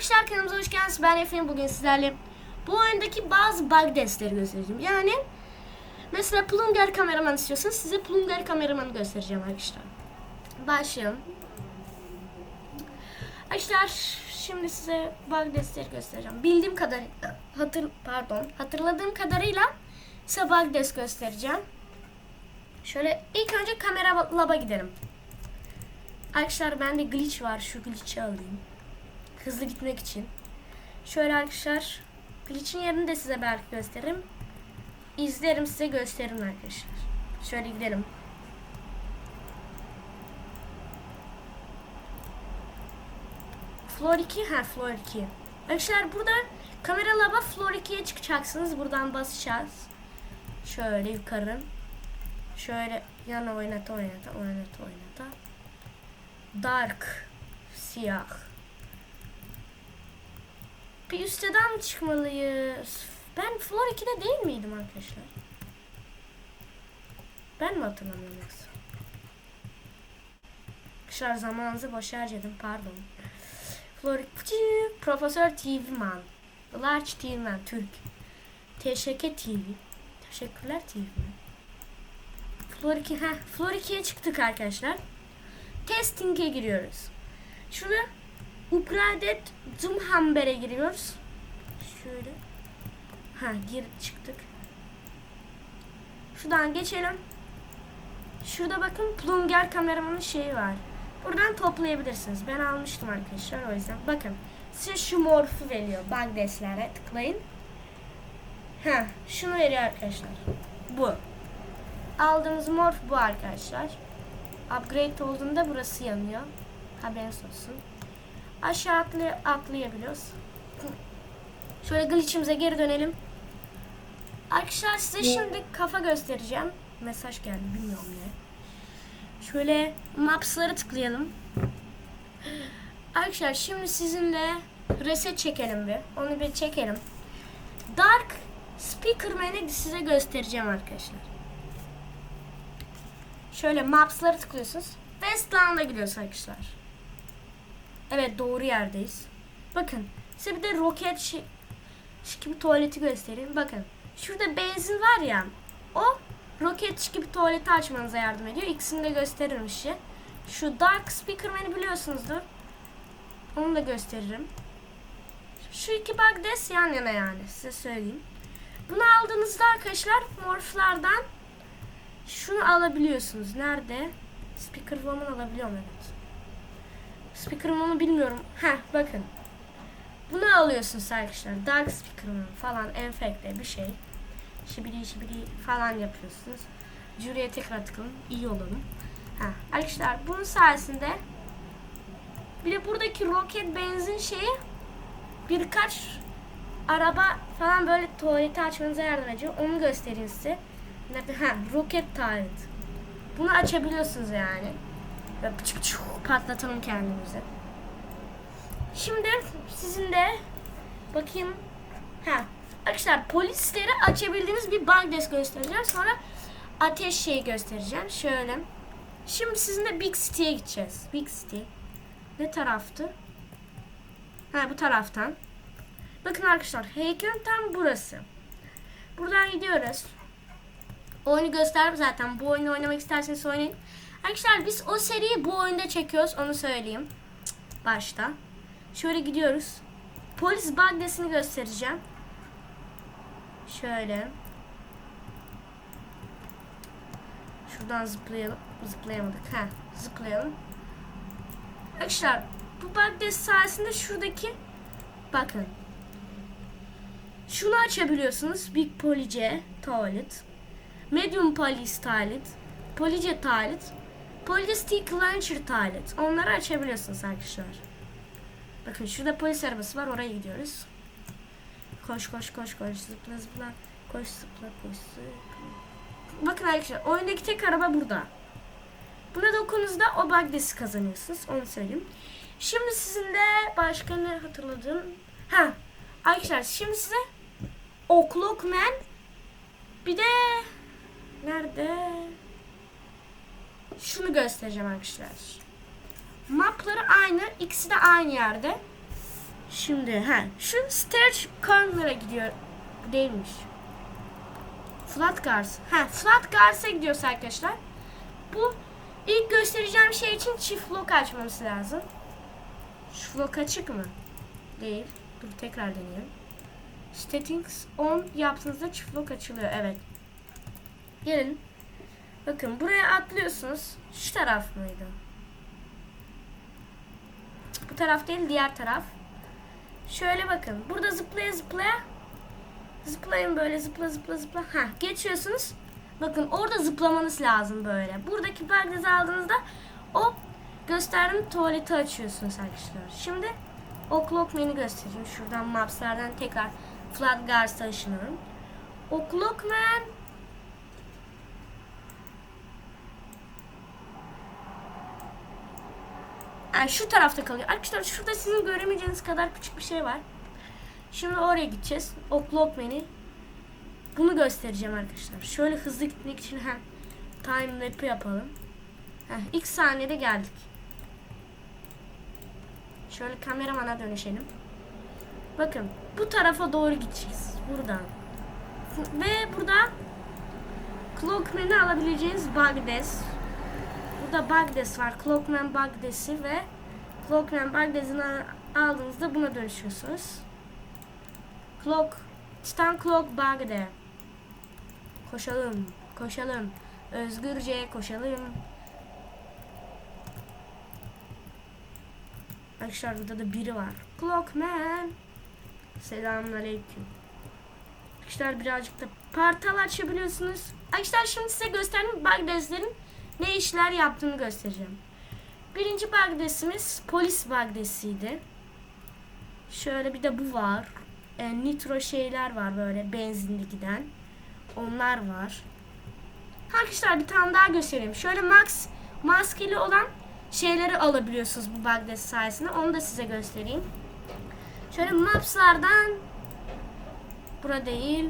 Arkadaşlar kanalımıza hoş geldiniz. Ben Efe'nin bugün sizlerle bu oyundaki bazı bug testleri göstereceğim. Yani mesela Plunger kameraman istiyorsanız size Plunger kameramanı göstereceğim arkadaşlar. Başlayalım. Arkadaşlar şimdi size bug testleri göstereceğim. Bildiğim kadarıyla hatır pardon hatırladığım kadarıyla size bug test göstereceğim. Şöyle ilk önce kamera laba gidelim. Arkadaşlar bende glitch var. Şu glitch'i alayım. Hızlı gitmek için. Şöyle arkadaşlar glitch'in yerini de size belki gösteririm. İzlerim size gösteririm arkadaşlar. Şöyle gidelim. Floor 2, ha Floor 2. Arkadaşlar burada kamera laba Floor 2'ye çıkacaksınız. Buradan basacağız. Şöyle yukarı. Şöyle yana oynata oynata oynata oynata. Dark. Siyah. Bir üsteden çıkmalıyız? Ben Floor 2'de değil miydim arkadaşlar? Ben mi hatırlamıyorum yoksa? Arkadaşlar zamanınızı boş harcadım pardon. Floor 2 Profesör TV Man. Large TV Man Türk. Teşekkür TV. Teşekkürler TV. Floor 2, heh, Floor 2'ye çıktık arkadaşlar. Testing'e giriyoruz. Şurada Upgraded Zoomhamber'e giriyoruz. Şöyle. Ha gir çıktık. Şuradan geçelim. Şurada bakın Plunger kameramanın şeyi var. Buradan toplayabilirsiniz. Ben almıştım arkadaşlar o yüzden. Bakın size şu morfu veriyor. Bagdeslere tıklayın. Ha şunu veriyor arkadaşlar. Bu. Aldığınız morf bu arkadaşlar. Upgrade olduğunda burası yanıyor. Haberiniz olsun. Aşağı atlay atlayabiliyoruz. Şöyle glitch'imize geri dönelim. Arkadaşlar size şimdi kafa göstereceğim. Mesaj geldi bilmiyorum ne. Şöyle maps'ları tıklayalım. Arkadaşlar şimdi sizinle reset çekelim bir. Onu bir çekelim. Dark Speaker Man'i size göstereceğim arkadaşlar. Şöyle maps'ları tıklıyorsunuz. Westland'a gidiyoruz arkadaşlar. Evet doğru yerdeyiz. Bakın size bir de roket şey, gibi tuvaleti göstereyim. Bakın şurada benzin var ya o roket gibi tuvaleti açmanıza yardım ediyor. İkisini de gösteririm size. Şu Dark Speakerman'i biliyorsunuzdur. Onu da gösteririm. Şu iki bug des yan yana yani size söyleyeyim. Bunu aldığınızda arkadaşlar morflardan şunu alabiliyorsunuz. Nerede? Speaker Woman alabiliyorum evet. Speaker Woman'ı bilmiyorum. Heh bakın. Bunu alıyorsunuz arkadaşlar. Dark Speaker falan enfekte bir şey. Şibidi şibidi falan yapıyorsunuz. Jüriye tekrar tıklayın. iyi olalım. Ha, arkadaşlar bunun sayesinde bir de buradaki roket benzin şeyi birkaç araba falan böyle tuvaleti açmanıza yardım ediyor. Onu göstereyim size. Ha, roket taret. Bunu açabiliyorsunuz yani. Ve pıçık pıçık patlatalım kendimizi. Şimdi sizin de bakayım. Ha, arkadaşlar polisleri açabildiğiniz bir bank göstereceğim. Sonra ateş şeyi göstereceğim. Şöyle. Şimdi sizinle Big City'ye gideceğiz. Big City. Ne taraftı? Ha bu taraftan. Bakın arkadaşlar heykel tam burası. Buradan gidiyoruz. Oyunu gösterdim zaten. Bu oyunu oynamak isterseniz oynayın. Arkadaşlar biz o seriyi bu oyunda çekiyoruz. Onu söyleyeyim. Başta. Şöyle gidiyoruz. Polis bagdesini göstereceğim. Şöyle. Şuradan zıplayalım. Zıplayamadık. Ha, zıplayalım. Arkadaşlar bu bagdes sayesinde şuradaki bakın. Şunu açabiliyorsunuz. Big Police Toilet. Medium Police Toilet. Police Toilet. Police Stick Launcher Toilet. Onları açabiliyorsunuz arkadaşlar. Bakın şurada polis arabası var. Oraya gidiyoruz. Koş koş koş koş. Zıpla zıpla. Koş zıpla koş zıpla. Bakın arkadaşlar oyundaki tek araba burada. Buna dokunduğunuzda o bagdesi kazanıyorsunuz. Onu söyleyeyim. Şimdi sizin de başka ne hatırladığım. Ha. Arkadaşlar şimdi size O'Clock Man bir de nerede? Şunu göstereceğim arkadaşlar. Mapları aynı. ikisi de aynı yerde. Şimdi ha şu stretch corner'a gidiyor. Değilmiş. Flat Guards. Ha Flat Guards'a gidiyoruz arkadaşlar. Bu ilk göstereceğim şey için çift lock açmamız lazım. Şu lock açık mı? Değil. Dur tekrar deneyelim. Settings on yaptığınızda çift lock açılıyor. Evet. Gelin. Bakın buraya atlıyorsunuz. Şu taraf mıydı? Bu taraf değil diğer taraf. Şöyle bakın. Burada zıplaya zıplaya zıplayın böyle zıpla zıpla zıpla. Ha geçiyorsunuz. Bakın orada zıplamanız lazım böyle. Buradaki perdezi aldığınızda o gösterdiğim tuvaleti açıyorsunuz arkadaşlar. Şimdi o clock menü göstereyim. Şuradan mapslardan tekrar flat guards'a ışınıyorum. O clock man Yani şu tarafta kalıyor. Arkadaşlar şurada sizin göremeyeceğiniz kadar küçük bir şey var. Şimdi oraya gideceğiz. O clock menü. Bunu göstereceğim arkadaşlar. Şöyle hızlı gitmek için hem time lap'i yapalım. Heh, ilk saniyede geldik. Şöyle kameramana dönüşelim. Bakın bu tarafa doğru gideceğiz. Buradan. Ve burada Clockman'ı alabileceğiniz Bagdes. Burada Bagdes var. Clockman Bagdes'i ve Clockman Bagdes'ini aldığınızda buna dönüşüyorsunuz. Clock, Titan Clock Bagde. Koşalım, koşalım. Özgürce koşalım. Arkadaşlar burada da biri var. Clockman. Selamünaleyküm. Arkadaşlar birazcık da portal açabiliyorsunuz. Arkadaşlar şimdi size gösterdiğim Bagdes'lerin ne işler yaptığını göstereceğim. Birinci Bagdes'imiz polis Bagdes'iydi. Şöyle bir de bu var. E, nitro şeyler var böyle benzinli giden. Onlar var. Arkadaşlar bir tane daha göstereyim. Şöyle max maskeli olan şeyleri alabiliyorsunuz bu Bagdes sayesinde. Onu da size göstereyim. Şöyle mapslardan bura değil.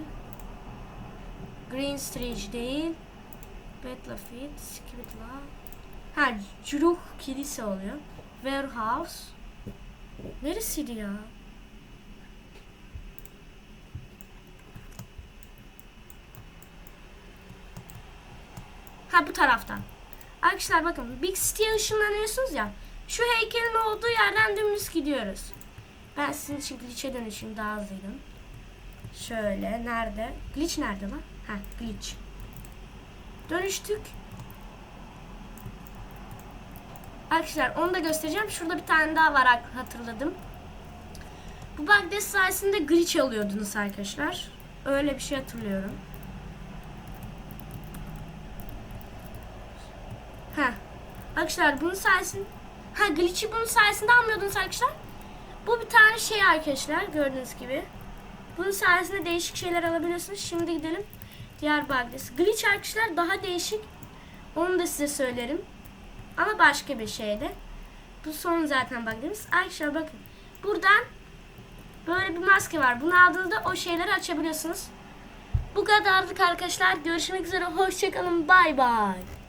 Green Street değil. Battlefield, Skibitla. Ha, Juruh kilise oluyor. Warehouse. Neresiydi ya? Ha bu taraftan. Arkadaşlar bakın Big City'ye ışınlanıyorsunuz ya. Şu heykelin olduğu yerden dümdüz gidiyoruz. Ben sizin için glitch'e dönüşeyim daha hızlıydım. Şöyle nerede? Glitch nerede lan? Ha glitch. Dönüştük. Arkadaşlar onu da göstereceğim. Şurada bir tane daha var hatırladım. Bu Bagdes sayesinde glitch alıyordunuz arkadaşlar. Öyle bir şey hatırlıyorum. Ha. Arkadaşlar bunun sayesinde ha glitch'i bunun sayesinde almıyordunuz arkadaşlar. Bu bir tane şey arkadaşlar gördüğünüz gibi. Bunun sayesinde değişik şeyler alabiliyorsunuz. Şimdi gidelim diğer Bagdes. Glitch arkadaşlar daha değişik. Onu da size söylerim. Ama başka bir şeyde. Bu son zaten Bagdes'imiz. Arkadaşlar bakın. Buradan böyle bir maske var. Bunu aldığınızda o şeyleri açabiliyorsunuz. Bu kadarlık arkadaşlar. Görüşmek üzere. Hoşçakalın. Bay bay.